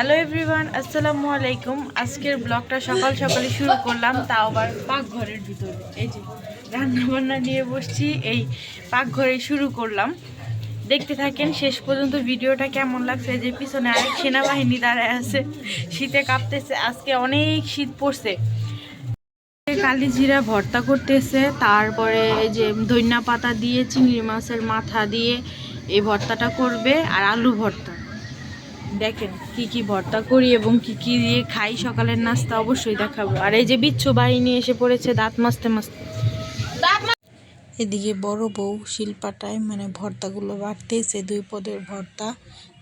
Hello everyone আসসালামু আলাইকুম। আজকের ব্লগটা সকাল সকালে শুরু করলাম, তাও আবার পাকঘরের ভিতরে। এই যে রান্না বান্না নিয়ে বসছি, এই পাকঘরে শুরু করলাম। দেখতে থাকেন, শেষ পর্যন্ত ভিডিওটা কেমন লাগছে? যে পিছনে আরেক সেনাবাহিনী দাঁড়ায় আছে, শীতে কাঁপতেছে, আজকে অনেক শীত পড়ছে। কালি জিরা ভর্তা করতেছে, তারপরে এই যে ধনিয়া পাতা দিয়ে, চিংড়ি মাছের মাথা দিয়ে এই ভর্তাটা করবে, আর আলু ভর্তা। দেখেন কি কি ভর্তা করি এবং কি কি দিয়ে খাই সকালের নাস্তা অবশ্যই দেখাবো। আর এই যে বিচ্ছু বাহিনী এসে পড়েছে দাঁত মাজতে মাজতে। এদিকে বড় বউ শিলপাটায় মানে ভর্তাগুলো বাড়তেছে, দুই পদের ভর্তা,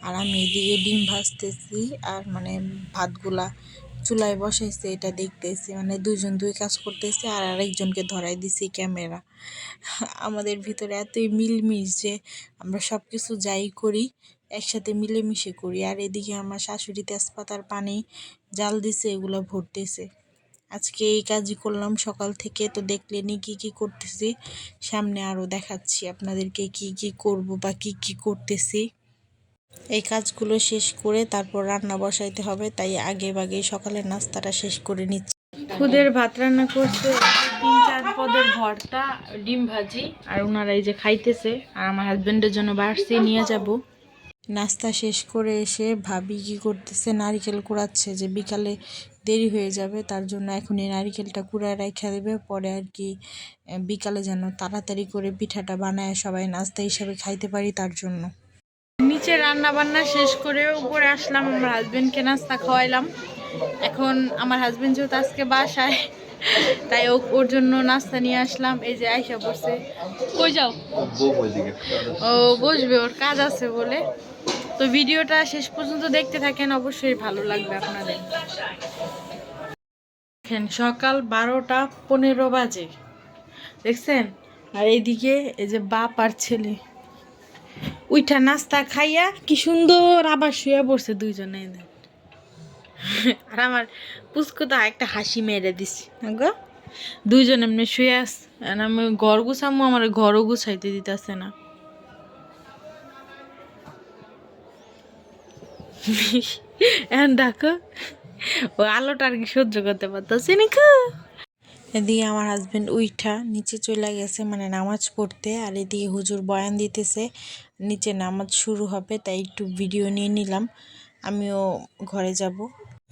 আর আমি এদিকে ডিম ভাজতেছি, আর মানে ভাতগুলা চুলায় বসাইছে, এটা দেখতেছি মানে দুজন দুই কাজ করতেছে, আর আরেকজনকে ধরাই দিছি ক্যামেরা। আমাদের ভিতরে এতই মিলমিশ যে আমরা সব কিছু যাই করি একসাথে মিলেমিশে করি। আর এদিকে আমার শাশুড়ি তেজপাতার পানি, জাল দিছে, এগুলো ভরতেছে। আজকে এই কাজই করলাম, সকাল থেকে তো দেখলেনি কি কি করতেছি। সামনে আরও দেখাচ্ছি আপনাদেরকে কি কি করব বা কি কি করতেছি। এই কাজগুলো শেষ করে তারপর রান্না বসাইতে হবে, তাই আগে বাগে সকালের নাস্তাটা শেষ করে নিচ্ছি। খুদের ভাত রান্না করছে, তিন চার পদের ভর্তা, ডিম ভাজি, আর ওনারা এই যে খাইতেছে, আর আমার হাজব্যান্ডের জন্য বাড়ছি নিয়ে যাব। নাস্তা শেষ করে এসে ভাবি কি করতেছে, নারিকেল কুড়াচ্ছে যে বিকালে দেরি হয়ে যাবে, তার জন্য এখন এই নারিকেলটা কুড়ায় রাখা দেবে, পরে আর কি বিকালে যেন তাড়াতাড়ি করে পিঠাটা বানায় সবাই নাস্তা হিসাবে খাইতে পারি তার জন্য। নিচে রান্না বান্না শেষ করে উপরে আসলাম, আমার হাজবেন্ডকে নাস্তা খাওয়াইলাম। এখন আমার হাজবেন্ড যেহেতু আজকে বাসায় তাই ওর জন্য নাস্তা নিয়ে আসলাম, এই যে আইসা বসে কই যাও? ও বসবে, ওর কাজ আছে বলে। তো ভিডিওটা শেষ পর্যন্ত দেখতে থাকেন, অবশ্যই ভালো লাগবে আপনাদের। দেখেন, সকাল বারোটা পনেরো বাজে। দেখছেন? আর এইদিকে এই যে বাপ আর ছেলে। উইঠা নাস্তা খাইয়া কি সুন্দর আবার শুয়ে পড়ছে দুইজনে। আর আমার পুষ্কতা একটা হাসি মেরে দিছি গো। দুইজন এমনি শুয়ে আস আমি ঘর গুছামো, আমার ঘরও গুছাইতে দিতেছে না। এখন দেখো, ও আলোটা আর কি সহ্য করতে পারতেছে নাকি এদিকে আমার হাজবেন্ড উইঠা, নিচে চলে গেছে মানে নামাজ পড়তে, আর এদিকে হুজুর বয়ান দিতেছে, নিচে নামাজ শুরু হবে, তাই একটু ভিডিও নিয়ে নিলাম। আমিও ঘরে যাব।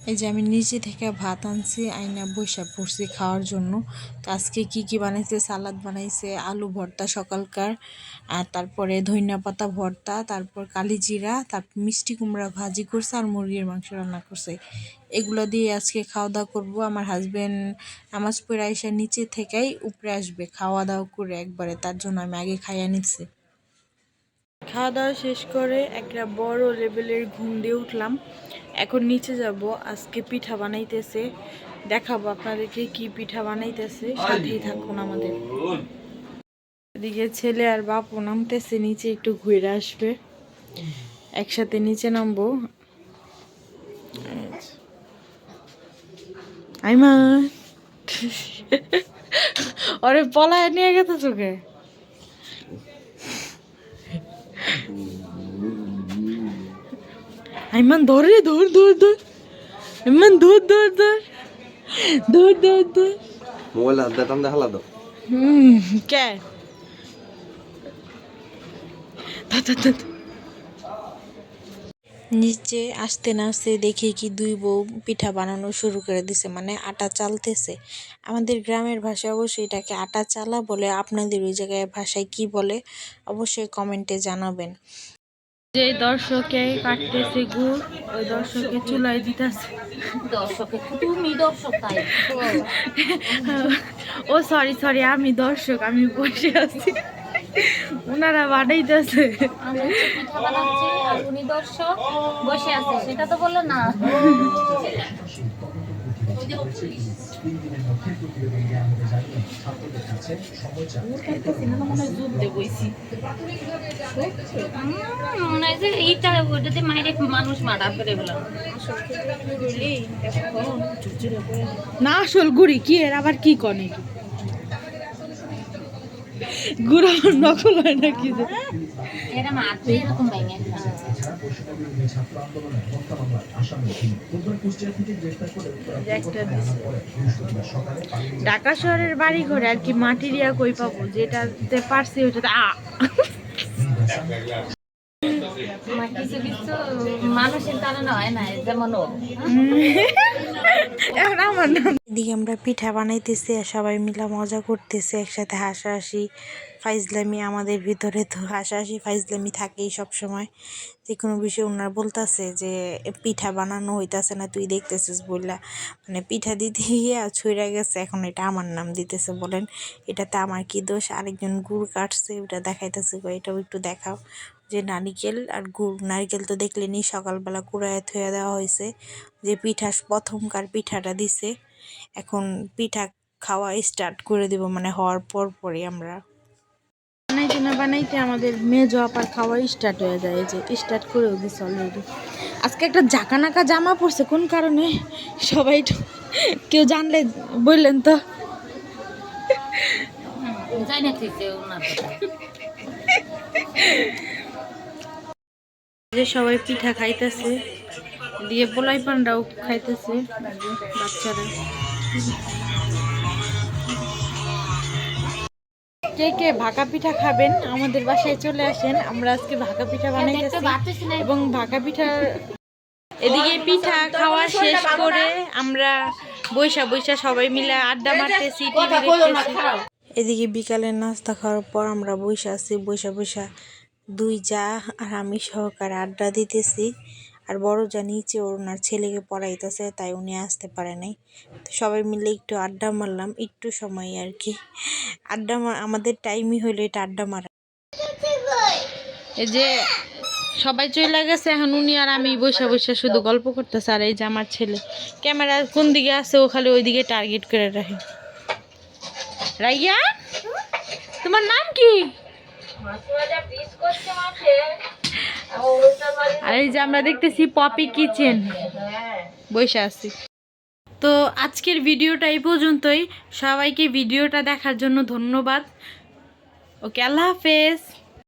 এই যে আমি নিচে থেকে ভাত আনছি, আইনা বসা পড়ছি খাওয়ার জন্য। তো আজকে কি কি বানাইছে? সালাদ বানাইছে, আলু ভর্তা সকালকার, আর তারপরে ধনিয়া পাতা ভর্তা, তারপর কালি জিরা তারপর মিষ্টি কুমড়া ভাজি করছে আর মুরগির মাংস রান্না করছে। এগুলো দিয়ে আজকে খাওয়া দাওয়া করব। আমার হাজব্যান্ড নামাজ পড়ে এসে নিচে থেকেই উপরে আসবে খাওয়া দাওয়া করে একবারে। তার জন্য আমি আগে খাইয়া নিচ্ছি। খাওয়া দাওয়া শেষ করে একটা বড় লেভেলের ঘুম দিয়ে উঠলাম। এখন নিচে যাব, আজকে পিঠা বানাইতেছে। দেখাবো আপনাদেরকে কি পিঠা বানাইতেছে, সাথেই থাকুন আমাদের। এদিকে ছেলে আর বাপু নামতেছে, নিচে একটু ঘুরে আসবে। একসাথে নিচে নামবো। আইমা! ওরে পলায় নিয়ে গেছে চোখে। আইমান ধর রে ধর ধর ধর। আইমান ধর ধর ধর। ধর ধর ধর। মোবাইল হাত দিতাম দেখালা তো হুম কে। নিচে আসতে না আসতে দেখি কি দুই বউ পিঠা বানানো শুরু করে দিছে মানে আটা চালতেছে। আমাদের গ্রামের ভাষায় অবশ্যই এটাকে আটা চালা বলে আপনাদের ওই জায়গায় ভাষায় কি বলে অবশ্যই কমেন্টে জানাবেন। যে দর্শকে কাটতেছে গুড় ওই দর্শকে চুলাই দিতেছে। তুমি দর্শক ও সরি সরি আমি দর্শক আমি বসে আছি। ওনারা বানাইতেছে। উনি দর্শক বসে আছে সেটা তো বলল না। উম, মনে হয় যে এইটা ওটাতে মাইরে মানুষ মারা করে বললাম না আসল গুড়ি কি এর আবার কি কনে? কি গুড় নকল হয় নাকি? যে ঢাকা শহরের বাড়ি ঘরে আর কি মাটির ইয়া কই পাবো যেটাতে পারছি ওইটাতে আ। কিছু কিছু মানুষের কারণে হয় না যেমন এদিকে আমরা পিঠা বানাইতেছি আর সবাই মিলে মজা করতেছি, একসাথে হাসাহাসি, ফাইজলামি আমাদের ভিতরে তো হাসাহাসি, ফাইজলামি থাকেই সবসময়। যে কোনো বিষয়ে ওনার বলতেছে যে, পিঠা বানানো হইতাছে না, তুই দেখতেছিস বললা মানে পিঠা দিতে গিয়ে ছুঁড়ে গেছে, এখন এটা আমার নাম দিতেছে বলেন। এটাতে আমার কি দোষ? আরেকজন গুড় কাটছে, ওটা দেখাইতেছে এটাও একটু দেখাও। যে নারিকেল আর গুড় নারিকেল তো দেখলেনি সকালবেলা কুড়ায় থুয়ে দেওয়া হয়েছে যে পিঠা প্রথমকার পিঠাটা দিছে। এখন পিঠা খাওয়া স্টার্ট করে দিব মানে হওয়ার পর পরই আমরা। বানাইতে না বানাইতে আমাদের মেজো আপার খাওয়া স্টার্ট হয়ে যায় যে স্টার্ট করেও দিছে অলরেডি আজকে একটা জাকানাকা জামা পরছে কোন কারণে? সবাই কেউ জানলে বললেন তো। যাই না ঠিক যে সবাই পিঠা খাইতেছে দিয়ে পোলাই পান্ডাও খাইতেছে বাচ্চারা। কে কে ভাকা পিঠা খাবেন আমাদের বাসায় চলে আসেন। আমরা আজকে ভাকা পিঠা বানাইতেছি এবং ভাকা পিঠার এদিকে পিঠা খাওয়া শেষ করে আমরা বৈশা বৈশা সবাই মিলে আড্ডা মারতেছি টিভি দেখতেছি। এদিকে বিকালের নাস্তা খাওয়ার পর আমরা বৈশা আছি বৈশা বৈশা দুই যা আর আমি সহকারে আড্ডা দিতেছি। আর বড় যা নিচে ওনার ছেলেকে পড়াইতেছে, তাই উনি আসতে পারে নাই। তো সবাই মিলে একটু আড্ডা মারলাম, একটু সময় আর কি। আড্ডা আমাদের টাইমই হইল এটা আড্ডা মারা। এই যে সবাই চলে গেছে, এখন উনি আর আমি বসে বসে শুধু গল্প করতেছে, আর এই যে আমার ছেলে। ক্যামেরা কোন দিকে আছে, ও খালি ওই দিকে টার্গেট করে রাখে। রাইয়া? তোমার নাম কি? আর এই যে আমরা দেখতেছি পপি কিচেন। বসে আছি। তো আজকের ভিডিওটা এই পর্যন্তই। সবাইকে ভিডিওটা দেখার জন্য ধন্যবাদ। ওকে, আল্লাহ হাফেজ।